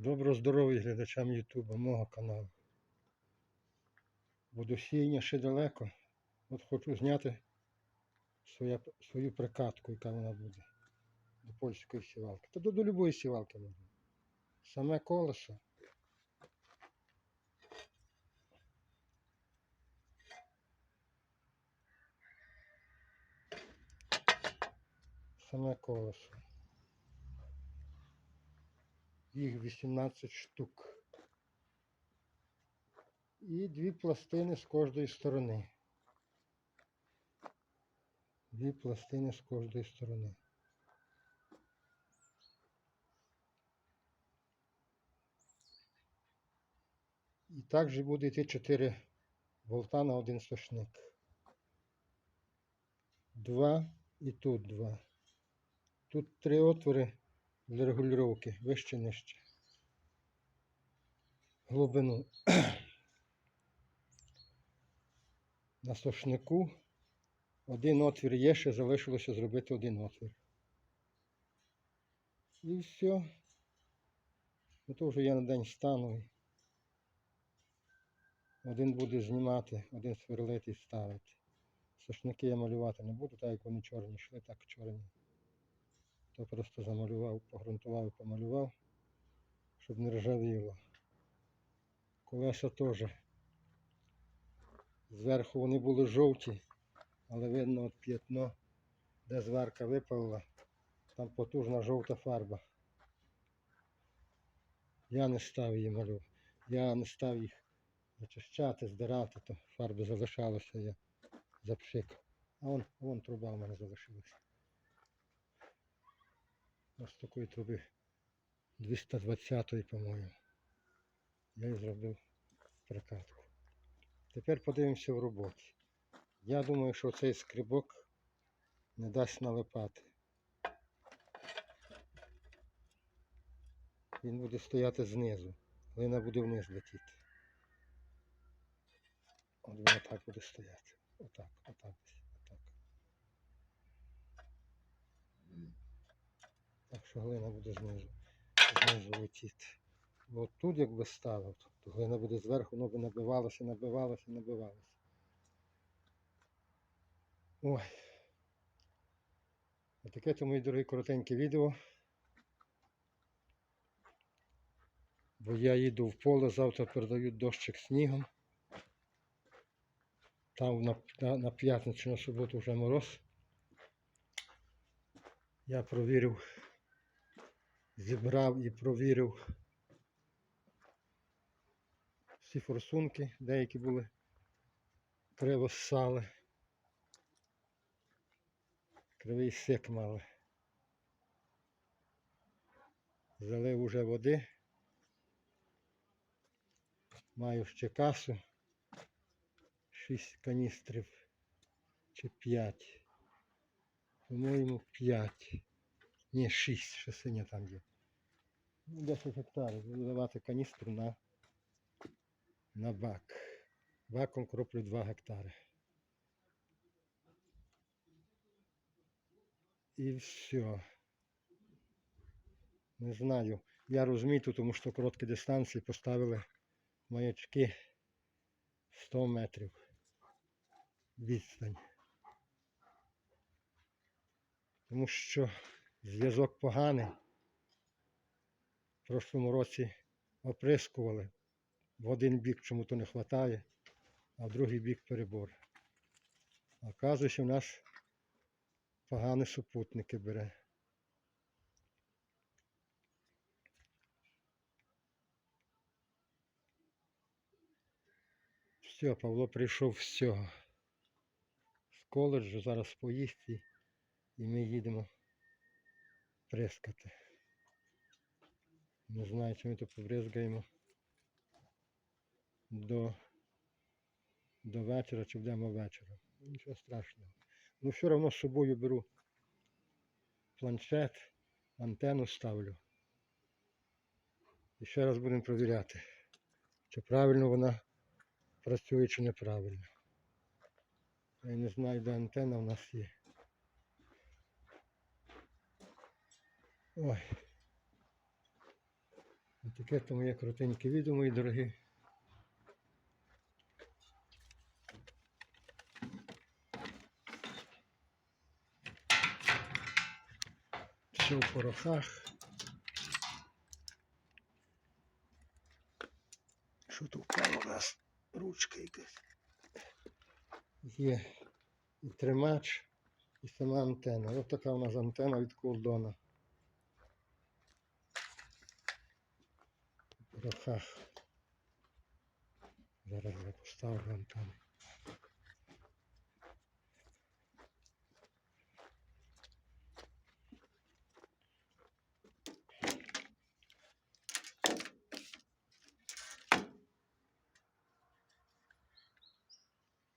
Доброго здоров'я глядачам Ютуба, мого каналу. Водосіяння ще далеко. От хочу зняти своя, свою прикатку, яка вона буде. До польської сівалки. Та до, до любої сівалки можна. Саме колесо. Саме колесо. Їх 18 штук. І дві пластини з кожної сторони. Дві пластини з кожної сторони. І також буде йти 4 болта на один сошник. Два і тут два. Тут три отвори для регулювання, вище нижче. Глибину. На сошнику один отвір є, ще залишилося зробити один отвір. І все. Ну то вже я на день стану. Один буде знімати, один сверлити і ставити. Сошники я малювати не буду, так як вони чорні йшли, так чорні. То просто замалював, погрунтував і помалював, щоб не ржавіло. Колеса теж. Зверху вони були жовті, але видно от п'ятно, де зварка випалила, там потужна жовта фарба. Я не став її малювати. Я не став їх зачищати, здирати, то фарби залишалося, я запшикав. А вон, вон труба в мене залишилася. Ось такої труби 220-ї, по-моєму. Я і зробив прикатку. Тепер подивимося в роботі. Я думаю, що цей скрибок не дасть налипати. Він буде стояти знизу, глина буде вниз летіти. От він отак буде стояти. Отак, отак, десь, отак. Так що глина буде знизу, знизу летіти. Бо тут якби ставив, то глина буде зверху, воно би набивалося, набивалося, набивалося. Ой. Отаке то мої дорогі коротеньке відео. Бо я їду в поле, завтра передають дощик снігом. Там на, на, на п'ятницю, на суботу вже мороз. Я провірив, зібрав і провірив всі форсунки, деякі були криво ссали. Кривий сик мали. Залив уже води. Маю ще касу. Шість каністрів чи п'ять. По-моєму, п'ять. Ні, шість, ще синя там є. Ну, 10 гектарів. Буду давати каністру на, на бак. Баком кроплю 2 гектари. І все. Не знаю. Я розміту, тому що короткі дистанції поставили маячки 100 метрів відстань. Тому що зв'язок поганий. В прошлому році оприскували. В один бік чому-то не вистачає, а в другий бік перебор. Оказується, у нас погані супутники бере. Все, Павло прийшов все. З коледжу зараз поїсть і ми їдемо прискати. Не знаю, чи ми то побризгаємо до, до вечора, чи будемо вечора. Нічого страшного. Ну все одно з собою беру планшет, антенну ставлю. І ще раз будемо провіряти, чи правильно вона працює, чи неправильно. Я не знаю, де антенна у нас є. Ой. Таке то моє коротеньке відео, мої дорогі. Все в порохах. Що тут у нас? Ручка якась. Є і тримач, і сама антенна. Ось така у нас антенна від кордона. В. Зараз я поставлю антенну.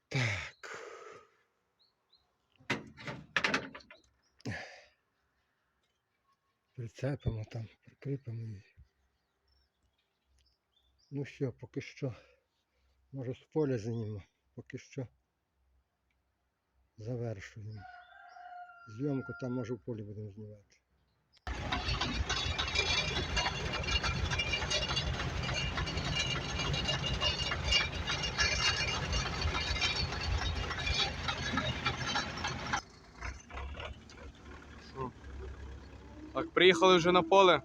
Так. Прицепимо там, прикріпимо її. Ну що, поки що, може з поля знімемо, поки що завершуємо. Зйомку там може в полі будемо знімати. Так, приїхали вже на поле.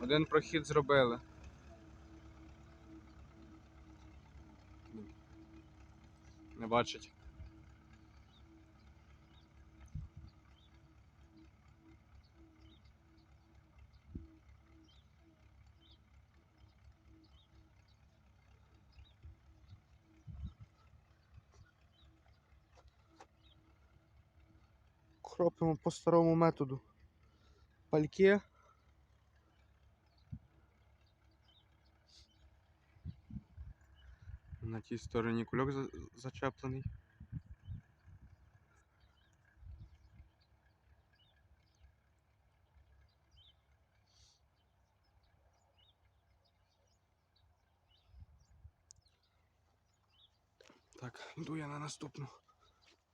Один прохід зробили. Не бачить. Кропимо по старому методу. Пальки. На тій стороні кульок за- зачеплений. Так, йду я на наступну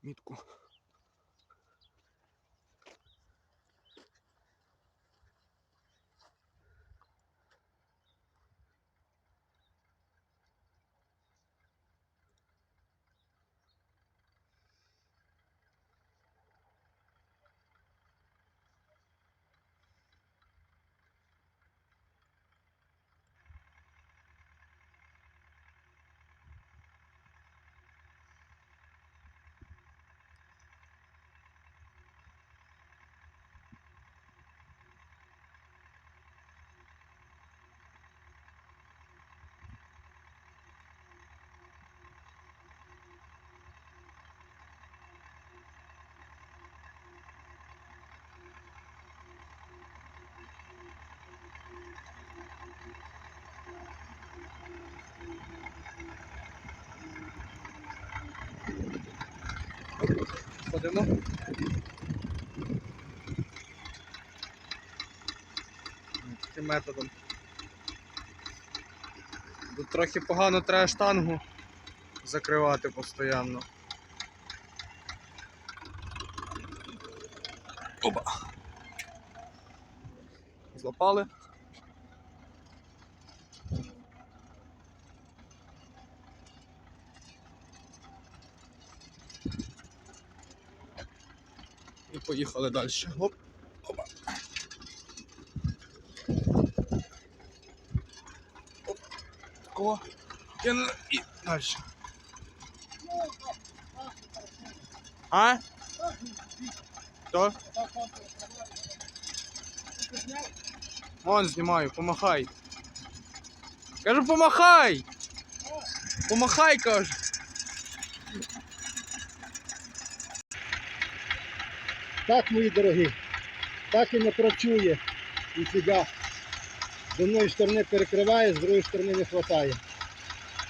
мітку. Ходимо. Таким методом. Тут трохи погано треба штангу закривати постійно. Опа. Злопали. Поїхали далі. Оп. Опа. Оп. Такого. Кинули і далі. А? Хто? Вон знімаю, помахай. Кажу, помахай! Помахай, кажу. Так, мої дорогі, так і не працює ніфіга. З одної сторони перекриває, з другої сторони не вистачає.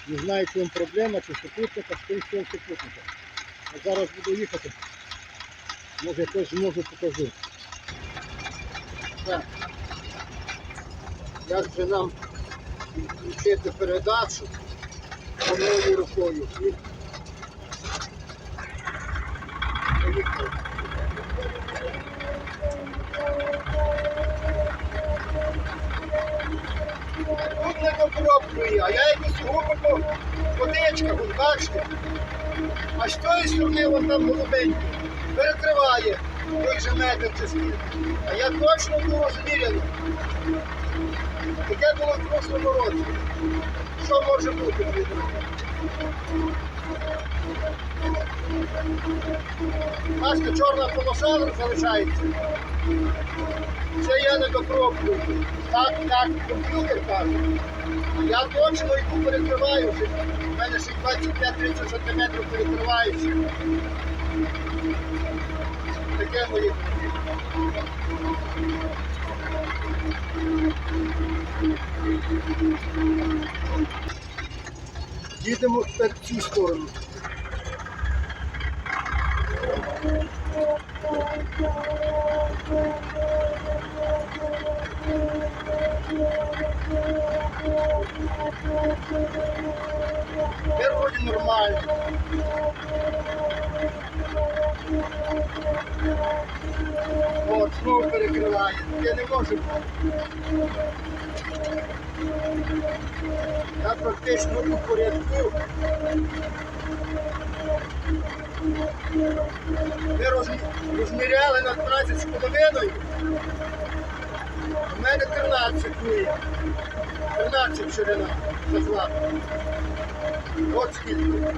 Не знаю, чому проблема, чи супутника, чи цього супутника. От зараз буду їхати. Може якось зможу покажу. Так. Як же нам включити передачу одною рукою і поїхали. Сугубо водичка, бачите. А з тої сторони вон там голубенький перекриває той же метр чи скільки. А я точно було звіряно. Таке було в прошлому році. Що може бути? Бачите, чорна полоса залишається. Це я не докроплюю. Так, так, комп'ютер каже. Я точно йду перекриваю. У мене ще 25-30 сантиметрів перекривається. Таке моє. Їдемо тепер в цю сторону. Тепер вроді нормально. От, знову перекриває. Я не можу. Я практично у порядку. Ми розміряли на 13 з половиною. У мене 13 є. 13 ширина захват. От скільки.